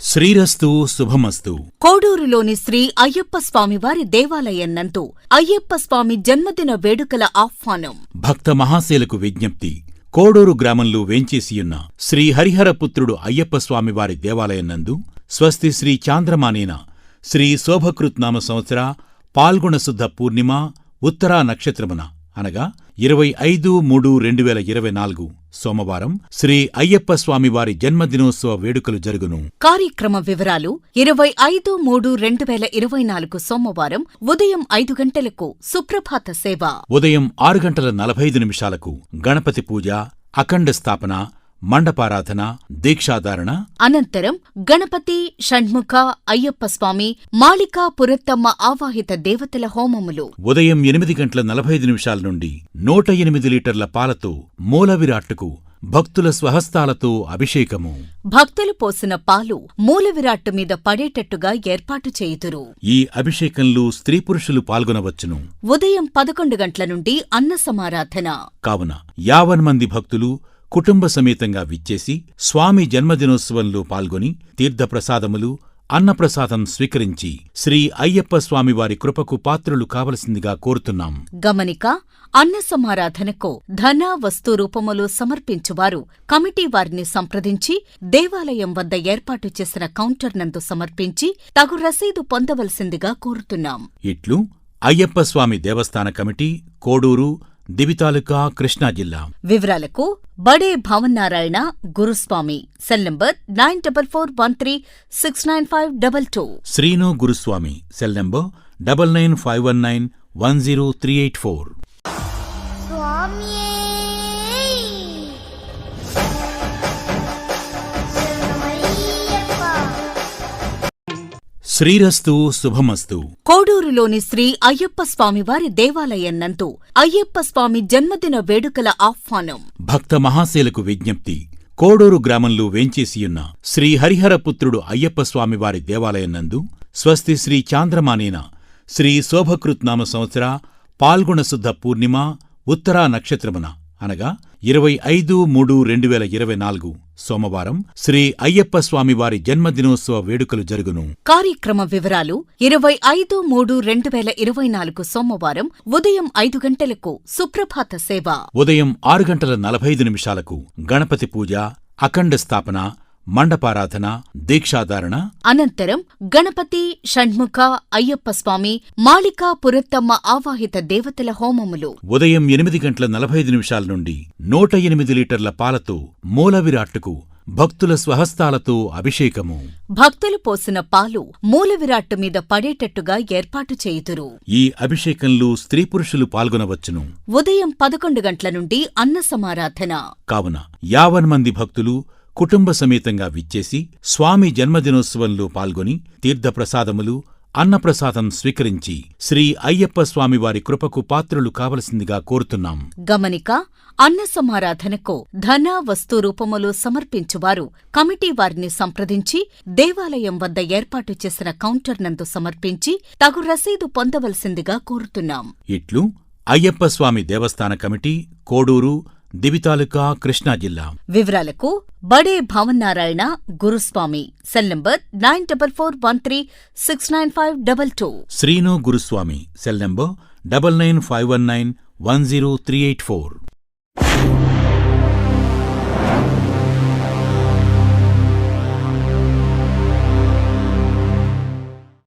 శ్రీరస్తు శుభమస్తు. కోడూరులోని శ్రీ అయ్యప్ప స్వామివారి దేవాలయం నందు అయ్యప్ప స్వామి జన్మదిన వేడుకల ఆహ్వానం. భక్త మహాశయులకు విజ్ఞప్తి కోడూరు గ్రామంలో వేంచేసియున్న శ్రీ హరిహరపుత్రుడు అయ్యప్ప స్వామివారి దేవాలయం నందు స్వస్తి శ్రీ చాంద్రమానేన శ్రీ శోభకృత్నామ సంవత్సర పాల్గొనశుద్ధ పూర్ణిమ ఉత్తరా నక్షత్రమున అనగా ఇరవై ఐదు మూడు రెండు వేల ఇరవై నాలుగు సోమవారం శ్రీ అయ్యప్ప స్వామివారి జన్మదినోత్సవ వేడుకలు జరుగును. కార్యక్రమ వివరాలు ఇరవై ఐదు మూడు రెండు వేల ఇరవై నాలుగు సోమవారం ఉదయం ఐదు గంటలకు సుప్రభాత సేవ. ఉదయం ఆరు గంటల నలభై ఐదు నిమిషాలకు గణపతి పూజ అఖండ స్థాపన మండపారాధన దీక్షాధారణ. అనంతరం గణపతి షణ్ముఖ అయ్యప్ప స్వామి మాళికా పురత్తమ్మ ఆవాహిత దేవతల హోమములు. ఉదయం ఎనిమిది గంటల నలభై ఐదు నిమిషాల నుండి నూట ఎనిమిది లీటర్ల పాలతో మూల విరాట్టుకు భక్తుల స్వహస్తాలతో అభిషేకము. భక్తులు పోసిన పాలు మూల విరాట్టు మీద పడేటట్టుగా ఏర్పాటు చేయుదురు. ఈ అభిషేకంలో స్త్రీ పురుషులు పాల్గొనవచ్చును. ఉదయం పదకొండు గంటల నుండి అన్న సమారాధన కావున యావన్ మంది భక్తులు కుటుంబ సమేతంగా విచ్చేసి స్వామి జన్మదినోత్సవంలో పాల్గొని తీర్థప్రసాదములు అన్నప్రసాదం స్వీకరించి శ్రీ అయ్యప్ప స్వామివారి కృపకు పాత్రులు కావలసిందిగా కోరుతున్నాం. గమనిక అన్న సమారాధనకు ధన వస్తు రూపములో సమర్పించువారు కమిటీ వారిని సంప్రదించి దేవాలయం వద్ద ఏర్పాటు చేసిన కౌంటర్ నందు సమర్పించి తగు రసీదు పొందవలసిందిగా కోరుతున్నాం. ఇట్లు అయ్యప్ప స్వామి దేవస్థాన కమిటీ కోడూరు దివితాలుకా కృష్ణా జిల్లా. వివరాలకు Bade Bhavannarayana Guruswamy cell number nine double four one three six nine five double two. Srinu Guruswamy cell number double nine five one nine one zero three eight four. శ్రీరస్తు శుభమస్తు. కోడూరులోని శ్రీ అయ్యప్ప స్వామివారి దేవాలయం నందు అయ్యప్ప స్వామి జన్మదిన వేడుకల ఆహ్వానం. భక్త మహాశయులకు విజ్ఞప్తి కోడూరు గ్రామంలో వేంచేసియున్న శ్రీ హరిహరపుత్రుడు అయ్యప్ప స్వామివారి దేవాలయం నందు స్వస్తి శ్రీ చాంద్రమానేన శ్రీ శోభకృత్నామ సంవత్సర పాల్గొనశుద్ధ పూర్ణిమ ఉత్తరా నక్షత్రమున అనగా ఇరవై ఐదు మూడు రెండు వేల ఇరవై నాలుగు సోమవారం శ్రీ అయ్యప్ప స్వామివారి జన్మదినోత్సవ వేడుకలు జరుగును. కార్యక్రమ వివరాలు ఇరవై ఐదు మూడు రెండు వేల ఇరవై నాలుగు సోమవారం ఉదయం ఐదు గంటలకు సుప్రభాత సేవ. ఉదయం ఆరు గంటల నలభై ఐదు నిమిషాలకు గణపతి పూజ అఖండ స్థాపన మండపారాధన దీక్షాధారణ. అనంతరం గణపతి షణ్ముఖ అయ్యప్ప స్వామి మాళికా పురత్తమ్మ ఆవాహిత దేవతల హోమములు. ఉదయం ఎనిమిది గంటల నలభై ఐదు నిమిషాల నుండి నూట ఎనిమిది లీటర్ల పాలతో మూల విరాట్టుకు భక్తుల స్వహస్తాలతో అభిషేకము. భక్తులు పోసిన పాలు మూల విరాట్టు మీద పడేటట్టుగా ఏర్పాటు చేయుదురు. ఈ అభిషేకంలో స్త్రీ పురుషులు పాల్గొనవచ్చును. ఉదయం పదకొండు గంటల నుండి అన్న సమారాధన కావున యావన్ మంది భక్తులు కుటుంబ సమేతంగా విచ్చేసి స్వామి జన్మదినోత్సవంలో పాల్గొని తీర్థప్రసాదములు అన్నప్రసాదం స్వీకరించి శ్రీ అయ్యప్ప స్వామివారి కృపకు పాత్రులు కావలసిందిగా కోరుతున్నాం. గమనిక అన్న సమారాధనకు ధన వస్తు రూపములో సమర్పించువారు. కమిటీ వారిని సంప్రదించి దేవాలయం వద్ద ఏర్పాటు చేసిన కౌంటర్ నందు సమర్పించి తగు రసీదు పొందవలసిందిగా కోరుతున్నాం. ఇట్లు అయ్యప్ప స్వామి దేవస్థాన కమిటీ కోడూరు దివితాలుకా కృష్ణా జిల్లా. వివరాలకు Bade Bhavannarayana Guruswamy cell number nine double four one three six nine five double two. Srinu Guruswamy cell number double nine five one nine one zero three eight four.